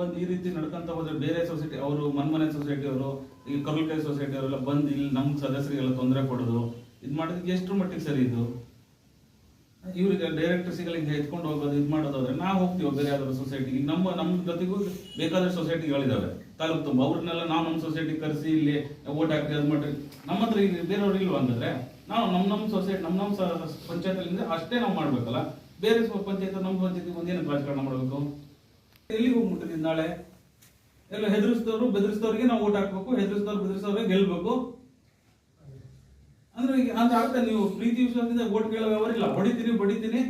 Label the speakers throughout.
Speaker 1: ಬಂದು ಈ ರೀತಿ ನಡ್ಕೊಂತ ಹೋದ್ರೆ ಬೇರೆ ಸೊಸೈಟಿ ಅವರು ಮನ್ಮನೆ ಸೊಸೈಟಿ ಅವರು, ಈ ಕರುಲ್ಕೈ ಸೊಸೈಟಿ ಅವರೆಲ್ಲ ಬಂದು ಇಲ್ಲಿ ನಮ್ಮ ಸದಸ್ಯರಿಗೆಲ್ಲ ತೊಂದರೆ ಕೊಡೋದು. ಇದು ಮಾಡೋದಕ್ಕೆ ಎಷ್ಟು ಮಟ್ಟಿಗೆ ಸರಿ ಇದು? ಇವ್ರಿಗೆ ಹಿಂಗೆ ಎತ್ಕೊಂಡು ಹೋಗೋದು, ಇದು ಮಾಡೋದಾದ್ರೆ ನಾವು ಹೋಗ್ತೀವಿ ಬೇರೆ ಯಾವ್ದಾದ್ರು ಸೊಸೈಟಿಗೆ ನಮ್ಮ ನಮ್ಮ ಜೊತೆಗೂ ಬೇಕಾದಷ್ಟು ಸೊಸೈಟಿಗಳಿದಾವೆ ತಾಲೂಕು ತುಂಬ. ಅವ್ರನ್ನೆಲ್ಲ ನಾವು ನಮ್ಮ ಸೊಸೈಟಿ ಕರೆಸಿ ಇಲ್ಲಿ ಓಟ್ ಹಾಕಿ ಅದು ಮಾಡಿ ನಮ್ಮ ಹತ್ರ ಇಲ್ಲಿ ಬೇರೆಯವ್ರು ಇಲ್ವಾ ಅಂದ್ರೆ ನಾವು ನಮ್ಮ ನಮ್ಮ ಸೊಸೈಟಿ ನಮ್ಮ ನಮ್ಮ ಪಂಚಾಯತ್ಲಿಂದ ಅಷ್ಟೇ ನಾವು ಮಾಡಬೇಕಲ್ಲ. ಬೇರೆ ಪಂಚಾಯತ್ ನಮ್ಮ ಪಂಚಾಯತಿ ಒಂದೇನು ರಾಜಕಾರಣ ಮಾಡಬೇಕು? ಎಲ್ಲಿಗೆ ಹೋಗ್ಬಿಟ್ಟಿದ್ವಿ ನಾಳೆ ಎಲ್ಲ ಹೆದರಿಸಿದವರು ಬೆದರಿಸಿದವ್ರಿಗೆ ನಾವು ಓಟ್ ಹಾಕ್ಬೇಕು, ಹೆದರಿಸಿದವ್ರು ಬೆದರಿಸಿದವ್ರಿಗೆ ಗೆಲ್ಬೇಕು. ಅಂದ್ರೆ ಈಗ ಅಂದ್ರೆ ಆಗ್ತಾ ನೀವು ಪ್ರೀತಿ ವಿಶ್ವಾಸದಿಂದ ಓಟ್ ಕೇಳೋ ವ್ಯವಹಾರ ಇಲ್ಲ. ಹೊಡಿತೀನಿ ಬಡಿತೀನಿ,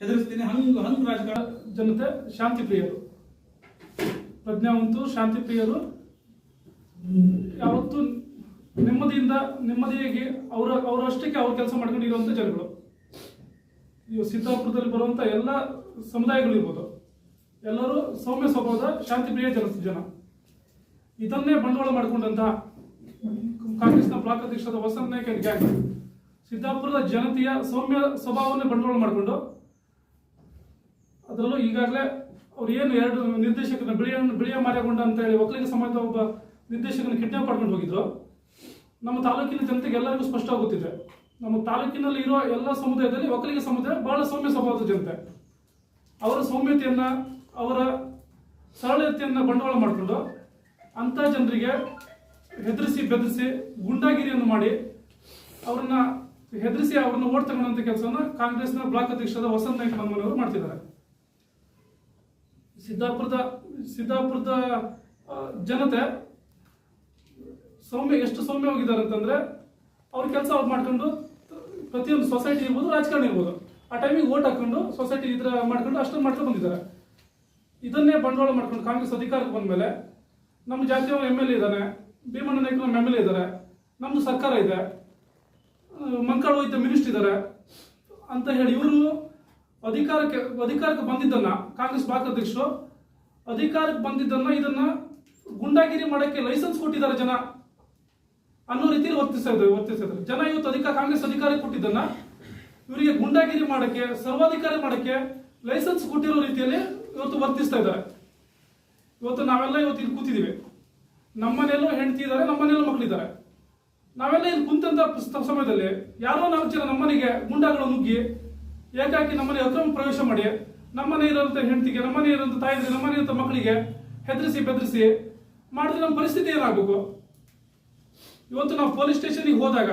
Speaker 1: ಹೆದರಿಸ್ತೀನಿ. ಹಂಗ ಹಂಗ ರಾಜಕಾರಣ.
Speaker 2: ಜನತೆ, ಶಾಂತಿ ಪ್ರಿಯರು. ಪ್ರಜ್ಞಾವಂತರು, ಶಾಂತಿ ಪ್ರಿಯರು. ಯಾವತ್ತು ನೆಮ್ಮದಿಯಿಂದ, ನೆಮ್ಮದಿಯಾಗಿ ಅವರ ಅವರಷ್ಟಕ್ಕೆ ಅವ್ರ ಕೆಲಸ ಮಾಡ್ಕೊಂಡಿರುವಂತ ಜನಗಳು. ಇವು ಸಿದ್ದಾಪುರದಲ್ಲಿ ಬರುವಂತ ಎಲ್ಲ ಸಮುದಾಯಗಳಿರ್ಬೋದು ಎಲ್ಲರೂ ಸೌಮ್ಯ ಸ್ವಭಾವದ ಶಾಂತಿ ಪ್ರಿಯ ಜನ ಜನ ಇದನ್ನೇ ಬಂಡವಾಳ ಮಾಡಿಕೊಂಡಂತ ಕಾಂಗ್ರೆಸ್ನ ಬ್ಲಾಕ್ ಅಧ್ಯಕ್ಷರಾದ ವಸಂತ ನಾಯ್ಕ ಗ್ಯಾಂಗ್ ಸಿದ್ದಾಪುರದ ಜನತೆಯ ಸೌಮ್ಯ ಸ್ವಭಾವವನ್ನೇ ಬಂಡವಾಳ ಮಾಡಿಕೊಂಡು ಅದರಲ್ಲೂ ಈಗಾಗಲೇ ಅವ್ರು ಏನು ಎರಡು ನಿರ್ದೇಶಕನ ಬಿಳಿಯ ಬಿಳಿಯ ಮಾರ್ಯಗೊಂಡ ಅಂತ ಹೇಳಿ ಒಕ್ಕಲಿಗ ಸಮಾಜದ ಒಬ್ಬ ನಿರ್ದೇಶಕನ ಕಿಡ್ನಾಪ್ ಮಾಡ್ಕೊಂಡು ಹೋಗಿದ್ರು. ನಮ್ಮ ತಾಲೂಕಿನ ಜನತೆಗೆ ಎಲ್ಲರಿಗೂ ಸ್ಪಷ್ಟ ಆಗುತ್ತಿದೆ ನಮ್ಮ ತಾಲೂಕಿನಲ್ಲಿ ಇರೋ ಎಲ್ಲ ಸಮುದಾಯದಲ್ಲಿ ಒಕ್ಕಲಿಗ ಸಮುದಾಯ ಬಹಳ ಸೌಮ್ಯ ಸ್ವಭಾವದ ಜನತೆ. ಅವರ ಸೌಮ್ಯತೆಯನ್ನ ಅವರ ಸರಳತೆಯನ್ನು ಬಂಡವಾಳ ಮಾಡಿಕೊಂಡು ಅಂಥ ಜನರಿಗೆ ಹೆದರಿಸಿ ಬೆದರಿಸಿ ಗುಂಡಾಗಿರಿಯನ್ನು ಮಾಡಿ ಅವ್ರನ್ನ ಹೆದರಿಸಿ ಅವ್ರನ್ನ ಓಟ್ ತಗೊಳ್ಳೋಂಥ ಕೆಲಸವನ್ನ ಕಾಂಗ್ರೆಸ್ನ ಬ್ಲಾಕ್ ಅಧ್ಯಕ್ಷರಾದ ವಸಂತ ನಾಯ್ಕ ಮನವರು ಮಾಡ್ತಿದ್ದಾರೆ. ಸಿದ್ದಾಪುರದ ಸಿದ್ದಾಪುರದ ಜನತೆ ಸೌಮ್ಯ, ಎಷ್ಟು ಸೌಮ್ಯ ಹೋಗಿದ್ದಾರೆ ಅಂತಂದ್ರೆ ಅವ್ರ ಕೆಲಸ ಅವ್ರು ಮಾಡ್ಕೊಂಡು ಪ್ರತಿಯೊಂದು ಸೊಸೈಟಿ ಇರ್ಬೋದು ರಾಜಕಾರಣ ಇರ್ಬೋದು. ಆ ಟೈಮಿಗೆ ಓಟ್ ಹಾಕೊಂಡು ಸೊಸೈಟಿ ಇದ್ರ ಮಾಡ್ಕೊಂಡು ಅಷ್ಟನ್ನು ಮಾಡ್ಕೊಂಡು ಬಂದಿದ್ದಾರೆ. ಇದನ್ನೇ ಬಂಡವಾಳ ಮಾಡ್ಕೊಂಡು ಕಾಂಗ್ರೆಸ್ ಅಧಿಕಾರಕ್ಕೆ ಬಂದ್ಮೇಲೆ ನಮ್ಮ ಜಾತಿಯವರು ಎಂ ಎಲ್ ಎ ಇದ್ದಾನೆ ಭೀಮಣ್ಣ ನಾಯ್ಕ ನಮ್ಮ ಎಂ ಎಲ್ ಎ ಇದ್ದಾರೆ ನಮ್ಮದು ಸರ್ಕಾರ ಇದೆ ಮಂಕಾಳು ವೈದ್ಯ ಮಿನಿಸ್ಟರ್ ಇದ್ದಾರೆ ಅಂತ ಹೇಳಿ ಇವರು ಅಧಿಕಾರಕ್ಕೆ ಅಧಿಕಾರಕ್ಕೆ ಬಂದಿದ್ದನ್ನ ಕಾಂಗ್ರೆಸ್ ಅಧ್ಯಕ್ಷರು ಅಧಿಕಾರಕ್ಕೆ ಬಂದಿದ್ದನ್ನು ಇದನ್ನ ಗುಂಡಾಗಿರಿ ಮಾಡೋಕ್ಕೆ ಲೈಸೆನ್ಸ್ ಕೊಟ್ಟಿದ್ದಾರೆ ಜನ ಅನ್ನೋ ರೀತಿಯಲ್ಲಿ ಇದ್ದಾರೆ, ವರ್ತಿಸ್ತಾ ಇದ್ದಾರೆ. ಜನ ಇವತ್ತು ಅಧಿಕಾರ ಕಾಂಗ್ರೆಸ್ ಅಧಿಕಾರಕ್ಕೆ ಕೊಟ್ಟಿದ್ದನ್ನ ಇವರಿಗೆ ಗುಂಡಾಗಿರಿ ಮಾಡೋಕ್ಕೆ, ಸರ್ವಾಧಿಕಾರಿ ಮಾಡಕ್ಕೆ ಲೈಸೆನ್ಸ್ ಕೊಟ್ಟಿರೋ ರೀತಿಯಲ್ಲಿ ಇವತ್ತು ವರ್ತಿಸ್ತಾ ಇದ್ದಾರೆ. ಇವತ್ತು ನಾವೆಲ್ಲ ಇವತ್ತು ಇಲ್ಲಿ ಕೂತಿದ್ದೀವಿ. ನಮ್ಮನೆಯಲ್ಲೂ ಹೆಂಡತಿ ಇದ್ದಾರೆ, ನಮ್ಮನೆಯಲ್ಲೂ ಮಕ್ಕಳಿದ್ದಾರೆ. ನಾವೆಲ್ಲ ಇಲ್ಲಿ ಕುಂತಂತ ಸಮಯದಲ್ಲಿ ಯಾರೋ ನಾಲ್ಕು ಜನ ನಮ್ಮನೆಗೆ ಗುಂಡಾಗಳು ನುಗ್ಗಿ ಏಕಾಕಿ ನಮ್ಮನೆ ಅಕ್ರಮ ಪ್ರವೇಶ ಮಾಡಿ, ನಮ್ಮನೆ ಇರೋಂಥ ಹೆಂಡತಿಗೆ, ನಮ್ಮನೆ ಇರೋಂಥ ತಾಯಿಗೆ, ನಮ್ಮನೆ ಇರೋಂಥ ಮಕ್ಕಳಿಗೆ ಹೆದರಿಸಿ ಬೆದರಿಸಿ ಮಾಡಿದ್ರೆ ನಮ್ಮ ಪರಿಸ್ಥಿತಿ ಏನಾಗಬೇಕು? ಇವತ್ತು ನಾವು ಪೊಲೀಸ್ ಸ್ಟೇಷನಿಗೆ ಹೋದಾಗ